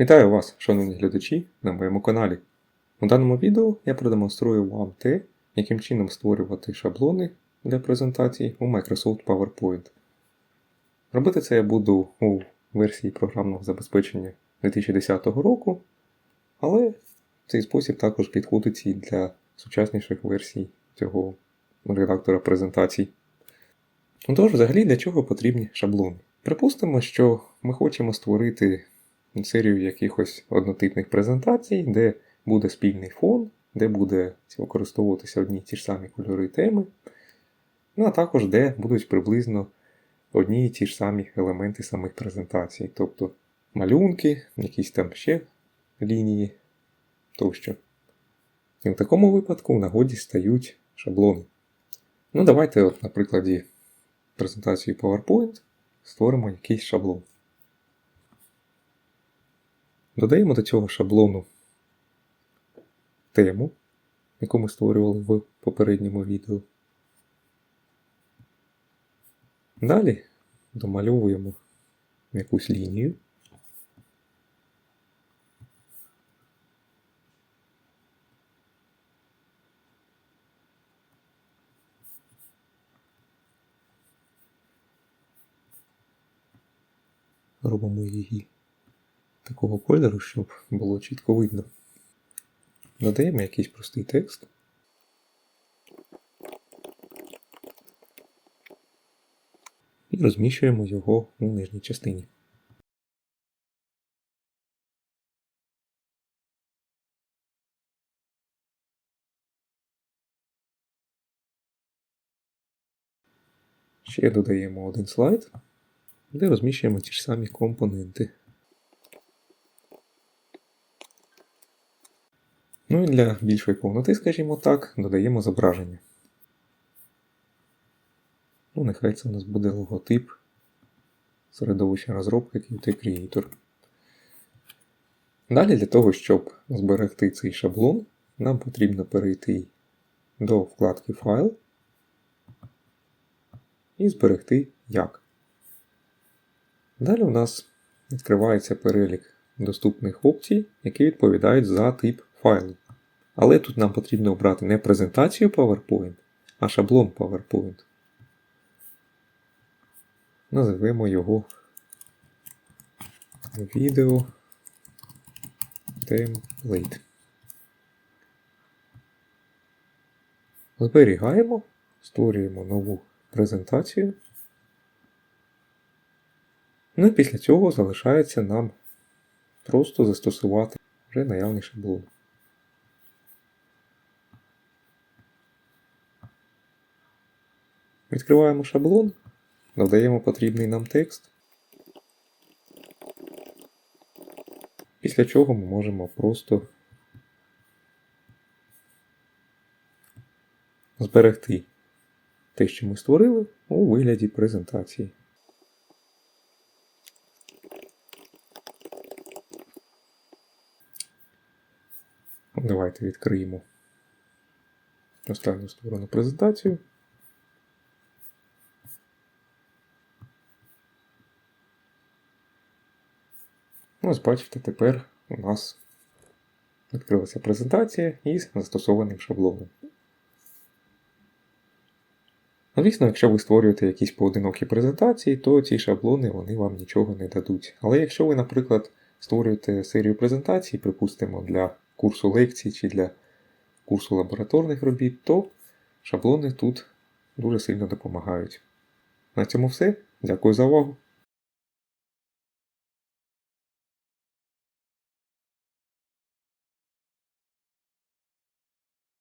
Вітаю вас, шановні глядачі, на моєму каналі. У даному відео я продемонструю вам те, яким чином створювати шаблони для презентацій у Microsoft PowerPoint. Робити це я буду у версії програмного забезпечення 2010 року, але цей спосіб також підходить і для сучасніших версій цього редактора презентацій. Тож, взагалі, для чого потрібні шаблони? Припустимо, що ми хочемо створити серію якихось однотипних презентацій, де буде спільний фон, де буде використовуватися одні й ті ж самі кольори теми, ну а також де будуть приблизно одні й ті ж самі елементи самих презентацій, тобто малюнки, якісь там ще лінії тощо. І в такому випадку в нагоді стають шаблони. Ну, давайте, от, на прикладі презентації PowerPoint створимо якийсь шаблон. Додаємо до цього шаблону тему, яку ми створювали в попередньому відео. Далі домальовуємо якусь лінію. Робимо її такого кольору, щоб було чітко видно. Додаємо якийсь простий текст. І розміщуємо його у нижній частині. Ще додаємо один слайд, де розміщуємо ті ж самі компоненти. Ну і для більшої повноти, скажімо так, додаємо зображення. Ну, нехай це у нас буде логотип середовища розробки Qt Creator. Далі для того, щоб зберегти цей шаблон, нам потрібно перейти до вкладки Файл і зберегти як. Далі у нас відкривається перелік доступних опцій, які відповідають за тип файлу. Але тут нам потрібно обрати не презентацію PowerPoint, а шаблон PowerPoint. Називемо його відео template. Зберігаємо, створюємо нову презентацію. Ну і після цього залишається нам просто застосувати вже наявний шаблон. Відкриваємо шаблон, додаємо потрібний нам текст, після чого ми можемо просто зберегти те, що ми створили, у вигляді презентації. Давайте відкриємо останню створену презентацію. Ось бачите, тепер у нас відкрилася презентація із застосованим шаблоном. Звісно, якщо ви створюєте якісь поодинокі презентації, то ці шаблони вони вам нічого не дадуть. Але якщо ви, наприклад, створюєте серію презентацій, припустимо, для курсу лекцій чи для курсу лабораторних робіт, то шаблони тут дуже сильно допомагають. На цьому все. Дякую за увагу.